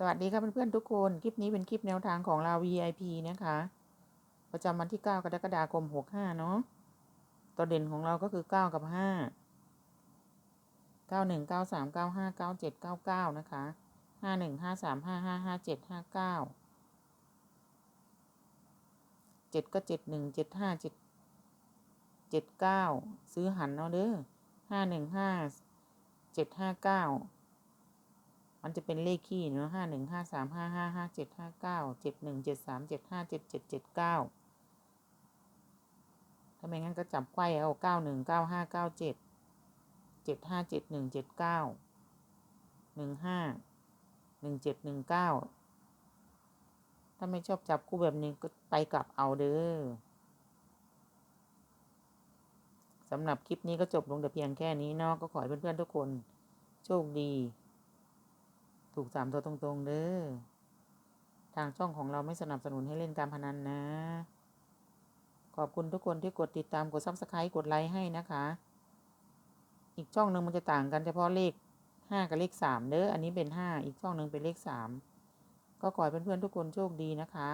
สวัสดีครับเพื่อนๆทุกคน คลิปนี้เป็นคลิปแนวทางของเรา VIP นะคะ ประจำวันที่ 9 กรกฎาคม 65 เนาะตัวเด่นของเราก็คือ 9 กับ 5 91 93 95 97 99 นะคะ 51 53 55 57 59 7 ก็ 71 75 7 79 ซื้อหันเนาะเด้อ515 759 มันจะเป็นเลขขี้เนาะห้าหนึ่งห้าสามห้าห้าห้าเจ็ดห้าเก้าเจ็ดหนึ่งเจ็ดสามเจ็ดห้าเจ็ดเจ็ดเจ็ดเก้าถ้าไม่งั้นก็จับไขว้เอาเก้าหนึ่งเก้าห้าเก้าเจ็ดเจ็ดห้าเจ็ดหนึ่งเจ็ดเก้าหนึ่งห้าหนึ่งเจ็ดหนึ่งเก้าถ้าไม่ชอบจับคู่แบบนี้ก็ไปกลับเอาเด้อสำหรับคลิปนี้ก็จบลงแต่เพียงแค่นี้เนาะก็ขอให้เพื่อนๆทุกคน โชคดี ถูกสามตัวตรงๆเด้อ ทางช่องของเราไม่สนับสนุนให้เล่นการพนันนะ ขอบคุณทุกคนที่กดติดตามกดซับสไครต์กดไลค์ให้นะคะ อีกช่องหนึ่งมันจะต่างกันเฉพาะเลขห้ากับเลขสามเด้อ อันนี้เป็นห้าอีกช่องหนึ่งเป็นเลขสามก็ขอให้เพื่อนๆทุกคนโชคดีนะคะ